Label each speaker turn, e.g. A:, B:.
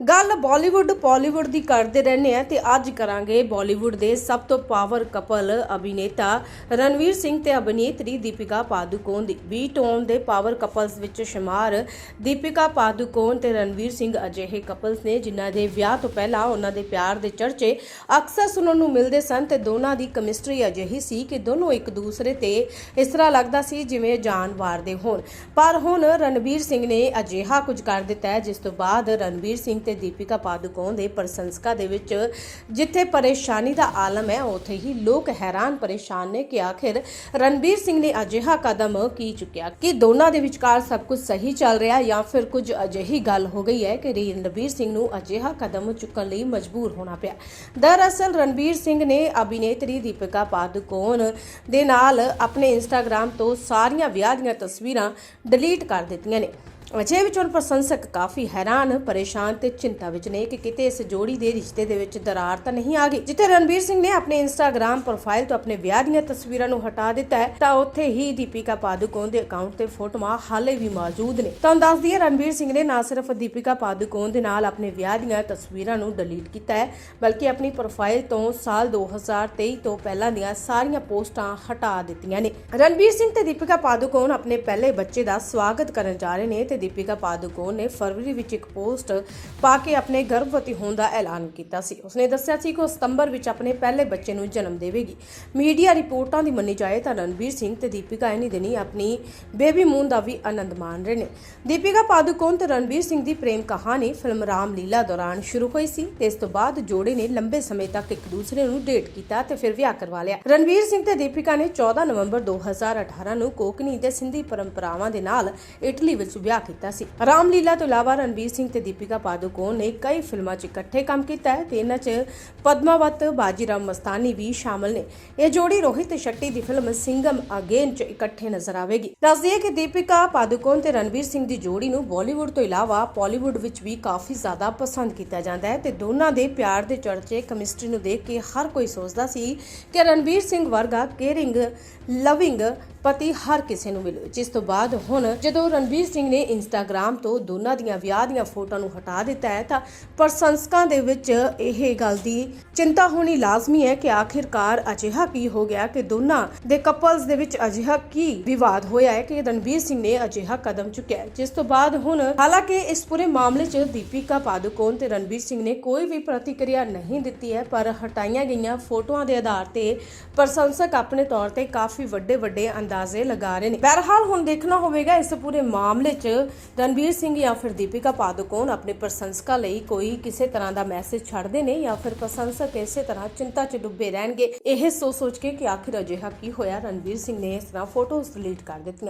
A: ਗੱਲ ਬਾਲੀਵੁੱਡ ਪਾਲੀਵੁੱਡ ਦੀ ਕਰਦੇ ਰਹਿੰਦੇ ਆ ਤੇ ਅੱਜ ਕਰਾਂਗੇ ਬਾਲੀਵੁੱਡ ਦੇ ਸਭ ਤੋਂ ਪਾਵਰ ਕਪਲ ਅਭਿਨੇਤਾ ਰਣਵੀਰ ਸਿੰਘ ਤੇ ਅਭਿਨੇਤਰੀ ਦੀਪਿਕਾ ਪਾਦੂਕੋਣ ਦੀ। ਬੀ ਟੋਨ ਦੇ ਪਾਵਰ ਕਪਲਸ ਵਿੱਚ ਸ਼ੁਮਾਰ ਦੀਪਿਕਾ ਪਾਦੂਕੋਣ ਤੇ ਰਣਵੀਰ ਸਿੰਘ ਅਜਿਹੇ ਕਪਲਸ ਨੇ ਜਿਨ੍ਹਾਂ ਦੇ ਵਿਆਹ ਤੋਂ ਪਹਿਲਾਂ ਉਹਨਾਂ ਦੇ ਪਿਆਰ ਦੇ ਚਰਚੇ ਅਕਸਰ ਸੁਣਨ ਨੂੰ ਮਿਲਦੇ ਸਨ ਤੇ ਦੋਨਾਂ ਦੀ ਕੈਮਿਸਟਰੀ ਅਜਿਹੀ ਸੀ ਕਿ ਦੋਨੋਂ ਇੱਕ ਦੂਸਰੇ ਤੇ ਇਸ ਤਰ੍ਹਾਂ ਲੱਗਦਾ ਸੀ ਜਿਵੇਂ ਜਾਨ ਵਾਰਦੇ ਹੋਣ। ਪਰ ਹੁਣ ਰਣਵੀਰ ਸਿੰਘ ਨੇ ਅਜਿਹਾ ਕੁਝ ਕਰ ਦਿੱਤਾ ਜਿਸ ਤੋਂ ਬਾਅਦ ਰਣਵੀਰ ਸਿੰਘ ਤੇ ਦੀਪਿਕਾ ਪਾਦੂਕੋਣ ਦੇ ਪ੍ਰਸ਼ੰਸਕਾਂ ਦੇ ਵਿੱਚ, ਜਿੱਥੇ ਪਰੇਸ਼ਾਨੀ ਦਾ ਆਲਮ ਹੈ, ਉੱਥੇ ਹੀ ਲੋਕ ਹੈਰਾਨ ਪਰੇਸ਼ਾਨ ਨੇ ਕਿ ਆਖਿਰ ਰਣਵੀਰ ਸਿੰਘ ਨੇ ਅਜਿਹਾ ਕਦਮ ਕੀ ਚੁੱਕਿਆ? ਕਿ ਦੋਨਾਂ ਦੇ ਵਿਚਕਾਰ ਸਭ ਕੁਝ ਸਹੀ ਚੱਲ ਰਿਹਾ ਜਾਂ ਫਿਰ ਕੁਝ ਅਜਿਹੀ ਗੱਲ ਹੋ ਗਈ ਹੈ ਕਿ ਰਣਵੀਰ ਸਿੰਘ ਨੂੰ ਅਜਿਹਾ ਕਦਮ ਚੁੱਕਣ ਲਈ ਮਜਬੂਰ ਹੋਣਾ ਪਿਆ? ਦਰਅਸਲ, ਰਣਬੀਰ ਸਿੰਘ ਨੇ ਅਭਿਨੇਤਰੀ ਦੀਪਿਕਾ ਪਾਦੂਕੋਣ ਦੇ ਨਾਲ ਆਪਣੇ ਇੰਸਟਾਗ੍ਰam ਤੋਂ ਸਾਰੀਆਂ ਵਿਆਹ ਦੀਆਂ ਤਸਵੀਰਾਂ ਡਿਲੀਟ ਕਰ ਦਿੱਤੀਆਂ ਨੇ। ਅਜੇ ਵਿੱਚ ਹੁਣ ਪ੍ਰਸ਼ੰਸਕ ਕਾਫੀ ਹੈਰਾਨ, ਪਰੇਸ਼ਾਨ ਤੇ ਚਿੰਤਾ ਵਿੱਚ ਨੇ ਕਿ ਕਿਤੇ ਇਸ ਜੋੜੀ ਦੇ ਰਿਸ਼ਤੇ ਦੇ ਵਿੱਚ ਦਰਾਰ ਤਾਂ ਨਹੀਂ ਆ ਗਈ। ਜਿੱਥੇ ਰਣਵੀਰ ਸਿੰਘ ਨੇ ਆਪਣੇ ਇੰਸਟਾਗ੍ਰam ਪ੍ਰੋਫਾਈਲ ਤੋਂ ਆਪਣੇ ਵਿਆਹ ਦੀਆਂ ਤਸਵੀਰਾਂ ਨੂੰ ਹਟਾ ਦਿੱਤਾ ਹੈ, ਤਾਂ ਉੱਥੇ ਹੀ ਦੀਪਿਕਾ ਪਾਦੂਕੋਣ ਦੇ ਅਕਾਊਂਟ ਤੇ ਫੋਟੋਆਂ ਹਾਲੇ ਵੀ ਮੌਜੂਦ ਨੇ। ਤੁਹਾਨੂੰ ਦੱਸ ਦਈਏ ਰਣਵੀਰ ਸਿੰਘ ਨੇ ਨਾ ਸਿਰਫ ਦੀਪਿਕਾ ਪਾਦੂਕੋਣ ਦੇ ਨਾਲ ਆਪਣੇ ਵਿਆਹ ਦੀਆਂ ਤਸਵੀਰਾਂ ਨੂੰ ਡਿਲੀਟ ਕੀਤਾ ਹੈ, ਬਲਕਿ ਆਪਣੀ ਪ੍ਰੋਫਾਈਲ ਤੋਂ ਸਾਲ 2023 ਤੋਂ ਪਹਿਲਾਂ ਦੀਆਂ ਸਾਰੀਆਂ ਪੋਸਟਾਂ ਹਟਾ ਦਿੱਤੀਆਂ ਨੇ। ਰਣਵੀਰ ਸਿੰਘ ਤੇ ਦੀਪਿਕਾ ਪਾਦੂਕੋਣ ਆਪਣੇ ਪਹਿਲੇ ਬੱਚੇ ਦਾ ਸਵਾਗਤ ਕਰਨ ਜਾ ਰਹੇ ਨੇ ਤੇ ਦੀਪਿਕਾ ਪਾਦੂਕੋਣ ਨੇ ਫਰਵਰੀ ਵਿੱਚ ਇੱਕ ਪੋਸਟ ਪਾ ਕੇ ਆਪਣੇ ਗਰਭਵਤੀ ਹੋਣ ਦਾ ਐਲਾਨ ਕੀਤਾ ਸੀ। ਉਸਨੇ ਦੱਸਿਆ ਸੀ ਕਿ ਉਹ ਸਤੰਬਰ ਵਿੱਚ ਆਪਣੇ ਪਹਿਲੇ ਬੱਚੇ ਨੂੰ ਜਨਮ ਦੇਵੇਗੀ। ਮੀਡੀਆ ਰਿਪੋਰਟਾਂ ਦੀ ਮੰਨੀ ਜਾਏ ਤਾਂ ਰਣਵੀਰ ਸਿੰਘ ਤੇ ਦੀਪਿਕਾ ਇਨੀ ਦਿਨੀ ਆਪਣੀ ਬੇਬੀ ਮੂਨ ਦਾ ਵੀ ਆਨੰਦ ਮਾਣ ਰਹੇ ਨੇ। ਦੀਪਿਕਾ ਪਾਦੂਕੋਣ ਤੇ ਰਣਵੀਰ ਸਿੰਘ ਦੀ ਪ੍ਰੇਮ ਕਹਾਣੀ ਫਿਲਮ ਰਾਮ ਲੀਲਾ ਦੌਰਾਨ ਸ਼ੁਰੂ ਹੋਈ ਸੀ ਤੇ ਇਸ ਤੋਂ ਬਾਅਦ ਜੋੜੇ ਨੇ ਲੰਬੇ ਸਮੇਂ ਤੱਕ ਇੱਕ ਦੂਸਰੇ ਨੂੰ ਡੇਟ ਕੀਤਾ ਤੇ ਫਿਰ ਵਿਆਹ ਕਰਵਾ ਲਿਆ। ਰਣਵੀਰ ਸਿੰਘ ਤੇ ਦੀਪਿਕਾ ਨੇ 14 ਨਵੰਬਰ 2018 ਨੂੰ ਕੋਕਨੀ ਤੇ ਸਿੰਧੀ ਪਰੰਪਰਾਵਾਂ ਦੇ ਨਾਲ ਇਟਲੀ ਵਿੱਚ ਵਿਆਹ ਕੀਤਾ ਸੀ। ਰਾਮਲੀਲਾ ਤੋਂ ਇਲਾਵਾ ਰਣਵੀਰ ਸਿੰਘ ਤੇ ਦੀਪਿਕਾ ਪਾਦੂਕੋਣ ਨੇ ਕਈ ਫਿਲਮਾਂ 'ਚ ਇਕੱਠੇ ਕੰਮ ਕੀਤਾ ਹੈ ਤੇ ਇਹਨਾਂ 'ਚ ਪਦਮਾਵਤ, ਬਾਜੀਰਾਮ ਮਸਤਾਨੀ ਵੀ ਸ਼ਾਮਲ ਨੇ। ਇਹ ਜੋੜੀ ਰੋਹਿਤ ਸ਼ੈੱਟੀ ਦੀ ਫਿਲਮ ਸਿੰਗਮ ਅਗੇਨ 'ਚ ਇਕੱਠੇ ਨਜ਼ਰ ਆਵੇਗੀ। ਦੱਸ ਦਈਏ ਕਿ ਦੀਪਿਕਾ ਪਾਦੂਕੋਣ ਤੇ ਰਣਵੀਰ ਸਿੰਘ ਦੀ ਜੋੜੀ ਨੂੰ ਬਾਲੀਵੁੱਡ ਤੋਂ ਇਲਾਵਾ ਪਾਲੀਵੁੱਡ ਵਿੱਚ ਵੀ ਕਾਫੀ ਜ਼ਿਆਦਾ ਪਸੰਦ ਕੀਤਾ ਜਾਂਦਾ ਹੈ ਤੇ ਦੋਨਾਂ ਦੇ ਪਿਆਰ ਦੇ ਚਰਚੇ ਕੈਮਿਸਟਰੀ ਨੂੰ ਦੇਖ ਕੇ ਹਰ ਕੋਈ ਸੋਚਦਾ ਸੀ ਕਿ ਰਣਵੀਰ ਸਿੰਘ ਵਰਗਾ ਕੇਅਰਿੰਗ, ਲਵਿੰਗ ਪਤੀ ਹਰ ਕਿਸੇ ਨੂੰ ਮਿਲੇ। ਜਿਸ ਤੋਂ ਬਾਅਦ ਹੁਣ ਜਦੋਂ ਰਣਵੀਰ ਸਿੰਘ ਨੇ ਇੰਸਟਾਗ੍ਰam ਤੋਂ ਦੋਨਾਂ ਦੀਆਂ ਵਿਆਹ ਦੀਆਂ ਫੋਟੋਆਂ ਨੂੰ ਹਟਾ ਦਿੱਤਾ ਹੈ, ਤਾਂ ਪ੍ਰਸ਼ੰਸਕਾਂ ਦੇ ਵਿੱਚ ਇਹ ਗੱਲ ਦੀ ਚਿੰਤਾ ਹੋਣੀ ਲਾਜ਼ਮੀ ਹੈ ਕਿ ਆਖਿਰਕਾਰ ਅਜਿਹਾ ਕੀ ਹੋ ਗਿਆ ਕਿ ਦੋਨਾਂ ਦੇ ਕਪਲਸ ਦੇ ਵਿੱਚ ਅਜਿਹਾ ਕੀ ਵਿਵਾਦ ਹੋਇਆ ਹੈ ਕਿ ਰਣਵੀਰ ਸਿੰਘ ਨੇ ਅਜਿਹਾ ਕਦਮ ਚੁੱਕਿਆ ਜਿਸ ਤੋਂ ਬਾਅਦ ਹੁਣ ਹਾਲਾਂਕਿ ਇਸ ਪੂਰੇ ਮਾਮਲੇ 'ਚ ਦੀਪਿਕਾ ਪਾਦੂਕੋਣ ਤੇ ਰਣਵੀਰ ਸਿੰਘ ਨੇ ਕੋਈ ਵੀ ਪ੍ਰਤੀਕਿਰਿਆ ਨਹੀਂ ਦਿੱਤੀ ਹੈ, ਪਰ ਹਟਾਈਆਂ ਗਈਆਂ ਫੋਟੋਆਂ ਦੇ ਆਧਾਰ ਤੇ ਪ੍ਰਸ਼ੰਸਕ ਆਪਣੇ ਤੌਰ ਤੇ ਕਾਫੀ ਵੱਡੇ ਵੱਡੇ ਅੰਦਾਜ਼ੇ ਲਗਾ ਰਹੇ ਨੇ। ਬਹਰਹਾਲ ਹੁਣ ਦੇਖਣਾ ਹੋਵੇਗਾ, ਇਸ ਪੂਰੇ ਮਾਮਲੇ 'ਚ ਰਣਵੀਰ ਸਿੰਘ ਜਾਂ ਫਿਰ ਦੀਪਿਕਾ ਪਾਦੂਕੋਣ ਆਪਣੇ ਪ੍ਰਸ਼ੰਸਕਾਂ ਲਈ ਕੋਈ ਕਿਸੇ ਤਰ੍ਹਾਂ ਦਾ ਮੈਸੇਜ ਛੱਡਦੇ ਨੇ ਜਾਂ ਫਿਰ ਪ੍ਰਸ਼ੰਸਕ ਇਸੇ ਤਰ੍ਹਾਂ ਚਿੰਤਾ 'ਚ ਡੁੱਬੇ ਰਹਿਣਗੇ। ਇਹ ਸੋਚ ਸੋਚ ਕੇ ਕਿ ਆਖਿਰ ਅਜਿਹਾ ਕੀ ਹੋਇਆ? ਰਣਵੀਰ ਸਿੰਘ ਨੇ ਇਸ ਤਰ੍ਹਾਂ ਫੋਟੋਜ਼ ਡਿਲੀਟ ਕਰ ਦਿੱਤੀਆਂ।